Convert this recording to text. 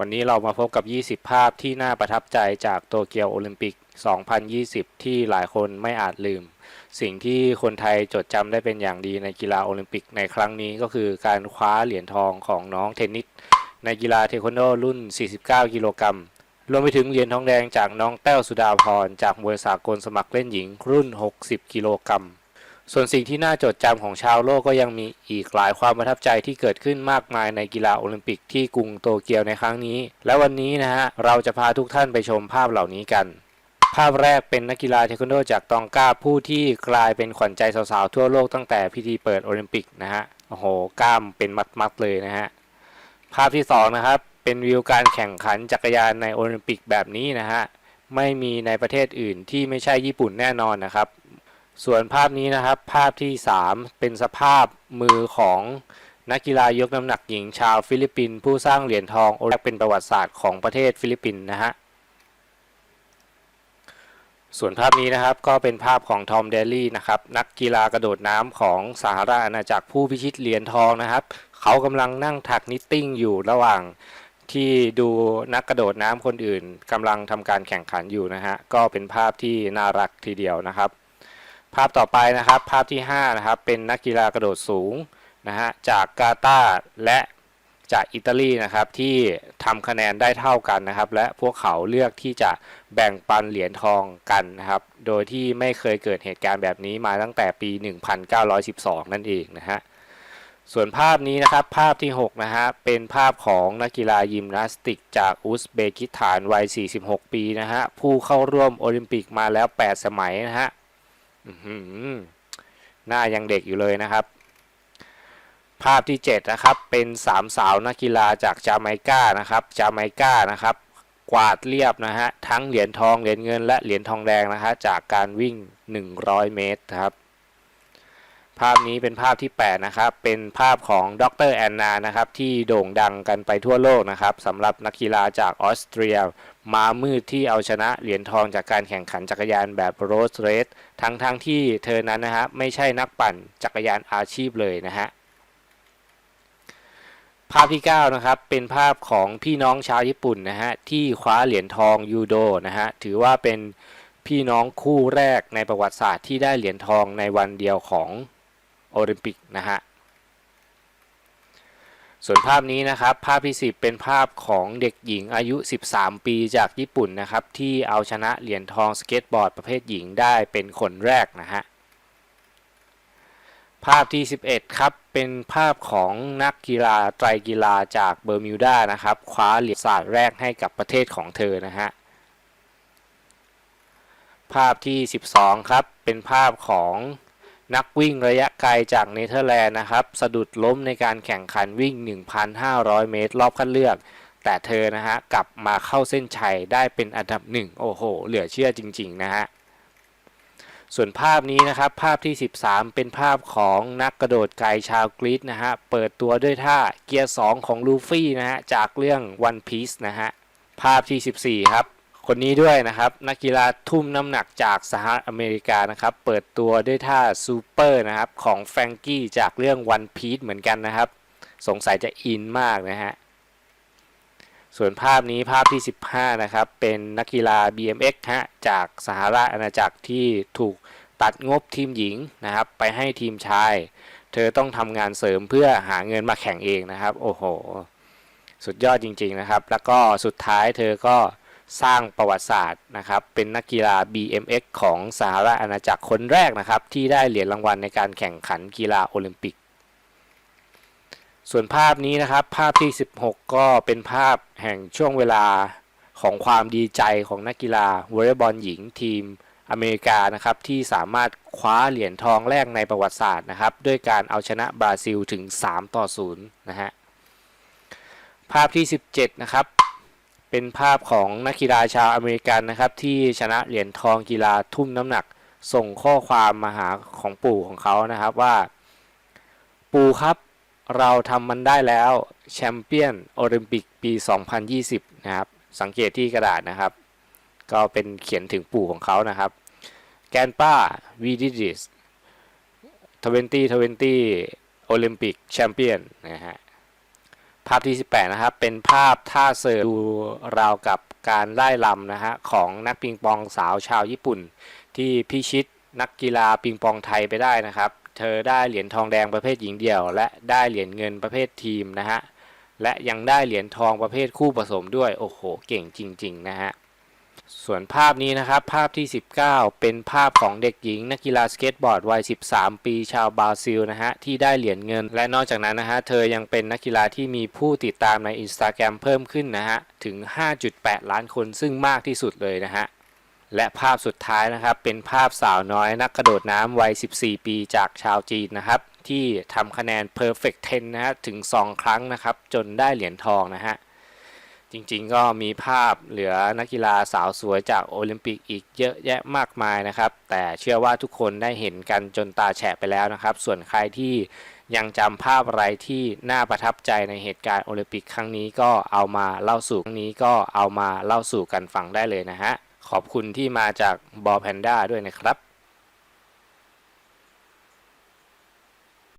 วันนี้เรามาพบกับ 20 ภาพที่น่าประทับใจจากโตเกียวโอลิมปิก 2020 ที่หลายคนไม่อาจลืม สิ่งที่คนไทยจดจำได้เป็นอย่างดีในกีฬาโอลิมปิกในครั้งนี้ก็คือการคว้าเหรียญทองของน้องเทนนิสในกีฬาเทควันโดรุ่น 49 กิโลกรัม รวมไปถึงเหรียญทองแดงจากน้องแต้วสุดาพรจากมวยสากลสมัครเล่นหญิงรุ่น 60 กิโลกรัม ส่วนสิ่งที่น่าจดจำของชาวโลกก็ยังมีอีกหลายความประทับใจที่เกิดขึ้นมากมายในกีฬาโอลิมปิกที่กรุงโตเกียวในครั้งนี้ และวันนี้นะฮะเราจะพาทุกท่านไปชมภาพเหล่านี้กัน ภาพแรกเป็นนักกีฬาเทควันโดจากตองกาผู้ที่กลายเป็นขวัญใจสาวๆทั่วโลกตั้งแต่พิธีเปิดโอลิมปิกนะฮะโอ้โหกล้ามเป็นมัดๆเลยนะฮะภาพที่สองนะครับเป็นวิวการแข่งขันจักรยานในโอลิมปิกแบบนี้นะฮะไม่มีในประเทศอื่นที่ไม่ใช่ญี่ปุ่นแน่นอนนะครับ ส่วนภาพนี้นะครับ ภาพที่ 3 เป็นสภาพมือของนักกีฬายกน้ำหนักหญิงชาวฟิลิปปินส์ผู้สร้างเหรียญทองโอลิมปิกเป็นประวัติศาสตร์ของประเทศฟิลิปปินส์นะฮะส่วนภาพนี้นะครับก็เป็นภาพของทอมเดลลี่นะครับนักกีฬากระโดดน้ำของสหราชอาณาจักรผู้พิชิตเหรียญทองนะครับ เขากำลังนั่งถักนิตติ้งอยู่ระหว่างที่ดูนักกระโดดน้ำคนอื่นกำลังทำการแข่งขันอยู่นะฮะก็เป็นภาพที่น่ารักทีเดียวนะครับ ภาพต่อไปนะครับภาพที่5นะครับเป็นนักกีฬากระโดดสูงนะฮะจากกาตาร์และจากอิตาลีนะครับที่ทำคะแนนได้เท่ากันนะครับ และพวกเขาเลือกที่จะแบ่งปันเหรียญทองกันนะครับ โดยที่ไม่เคยเกิดเหตุการณ์แบบนี้มาตั้งแต่ปี 1912 นั่นเองนะฮะส่วนภาพนี้นะครับภาพที่6นะฮะเป็นภาพของนักกีฬายิมนาสติก จากอุซเบกิสถานวัย 46 ปีนะฮะผู้เข้าร่วมโอลิมปิกมาแล้ว 8 สมัยนะฮะ หน้ายังเด็กอยู่เลยนะครับ ภาพที่ 7 นะครับ เป็นสามสาวนักกีฬาจากจาไมกานะครับ จาไมกานะครับ กวาดเรียบนะฮะ ทั้งเหรียญทอง เหรียญเงิน และเหรียญทองแดงนะฮะ จากการวิ่ง 100 เมตรครับ ภาพนี้เป็นภาพที่ 8 นะครับ เป็นภาพของดรแอนนานะครับ ที่โด่งดังกันไปทั่วโลกนะครับสำหรับนักกีฬาจากออสเตรีย มามืดที่เอาชนะเหรียญทองจากการแข่งขันจักรยานแบบโรสเรสทั้งๆทที่เธอนั้นนะฮะไม่ใช่นักปั่นจักรยานอาชีพเลยนะฮะภาพที่ 9 นะครับ เป็นภาพของพี่น้องชาวญี่ปุ่นนะฮะที่คว้าเหรียญทองยูโดนะฮะถือว่าเป็นพี่น้องคู่แรกในประวัติศาสตร์ที่ได้เหรียญทองในวันเดียวของ โอลิมปิกนะฮะส่วนภาพนี้นะครับภาพที่ 10 เป็นภาพของเด็กหญิงอายุ 13 ปีจากญี่ปุ่นนะครับ ที่เอาชนะเหรียญทองสเก็ตบอร์ดประเภทหญิงได้เป็นคนแรกนะฮะภาพที่ 11 ครับ เป็นภาพของนักกีฬาไตรกีฬาจากเบอร์มิวดานะครับ คว้าเหรียญศาสตร์แรกให้กับประเทศของเธอนะฮะภาพที่ 12 ครับ เป็นภาพของ นักวิ่งระยะไกลจากเนเธอร์แลนด์นะครับ สะดุดล้มในการแข่งขันวิ่ง 1,500 เมตร รอบคัดเลือก แต่เธอนะฮะกลับมาเข้าเส้นชัยได้เป็นอันดับหนึ่งโอ้โห เหลือเชื่อจริง ๆ นะฮะส่วนภาพนี้นะครับภาพที่ 13 เป็นภาพของนักกระโดดไกลชาวกรีซนะฮะเปิดตัวด้วยท่าเกียร์ 2 ของลูฟี่นะฮะจากเรื่อง One Piece นะฮะภาพที่ 14 ครับ คนนี้ด้วยนะครับ นักกีฬาทุ่มน้ำหนักจากสหรัฐอเมริกานะครับ เปิดตัวด้วยท่าซูเปอร์นะครับ ของแฟรงกี้จากเรื่อง One Piece เหมือนกันนะครับ สงสัยจะอินมากนะฮะส่วนภาพนี้ภาพที่ 15 นะครับ เป็นนักกีฬา BMX ฮะจากสหราชอาณาจักรที่ถูกตัดงบทีมหญิงนะครับ ไปให้ทีมชาย เธอต้องทำงานเสริมเพื่อหาเงินมาแข่งเองนะครับ โอ้โห สุดยอดจริง ๆนะครับ แล้วก็สุดท้ายเธอก็ สร้างประวัติศาสตร์นะครับ เป็นนักกีฬา BMX ของสหราชอาณาจักรคนแรกนะครับ ที่ได้เหรียญรางวัลในการแข่งขันกีฬาโอลิมปิก ส่วนภาพนี้นะครับ ภาพที่ 16 ก็เป็นภาพแห่งช่วงเวลาของความดีใจของนักกีฬาวอลเลย์บอลหญิงทีมอเมริกานะครับที่สามารถคว้าเหรียญทองแรกในประวัติศาสตร์นะครับด้วยการเอาชนะบราซิลถึง 3 ต่อ 0 นะฮะภาพที่ 17 นะครับ เป็นภาพของนักกีฬาชาวอเมริกันนะครับ ที่ชนะเหรียญทองกีฬาทุ่มน้ำหนัก ส่งข้อความมาหาของปู่ของเขานะครับว่า ปู่ครับเราทำมันได้แล้วแชมเปี้ยนโอลิมปิกปี 2020 นะครับ สังเกตที่กระดาษนะครับ ก็เป็นเขียนถึงปู่ของเขานะครับ แกนป้า we did this 2020 Olympic Champion นะฮะ ภาพที่ 18 นะครับ เป็นภาพท่าเสิร์ฟดูราวกับการไล่ลำนะฮะของนักปิงปองสาวชาวญี่ปุ่น ที่พิชิตนักกีฬาปิงปองไทยไปได้นะครับ เธอได้เหรียญทองแดงประเภทหญิงเดี่ยว และได้เหรียญเงินประเภททีมนะฮะและยังได้เหรียญทองประเภทคู่ผสมด้วย โอ้โห เก่งจริง ๆ นะฮะ ส่วนภาพนี้นะครับ ภาพที่ 19 เป็นภาพของเด็กหญิง นักกีฬาสเก็ตบอร์ดวัย 13 ปีชาวบราซิลนะฮะที่ได้เหรียญเงิน และนอกจากนั้นนะฮะเธอยังเป็นนักกีฬาที่มีผู้ติดตามใน Instagram เพิ่มขึ้นนะฮะถึง 5.8 ล้านคนซึ่งมากที่สุดเลยนะฮะและภาพสุดท้ายนะครับ เป็นภาพสาวน้อยนักกระโดดน้ำวัย 14 ปีจากชาวจีนนะครับ ที่ทำคะแนน perfect 10นะฮะถึง 2 ครั้งนะครับ จนได้เหรียญทองนะฮะ จริงๆก็มีภาพเหลือนักกีฬาสาวสวยจากโอลิมปิกอีกเยอะแยะมากมายนะครับ แต่เชื่อว่าทุกคนได้เห็นกันจนตาแฉะไปแล้วนะครับ ส่วนใครที่ยังจำภาพอะไรที่น่าประทับใจในเหตุการณ์โอลิมปิกครั้งนี้ก็เอามาเล่าสู่ครั้งนี้ก็เอามาเล่าสู่กันฟังได้เลยนะฮะขอบคุณที่มาจากบอแพนด้าด้วยนะครับ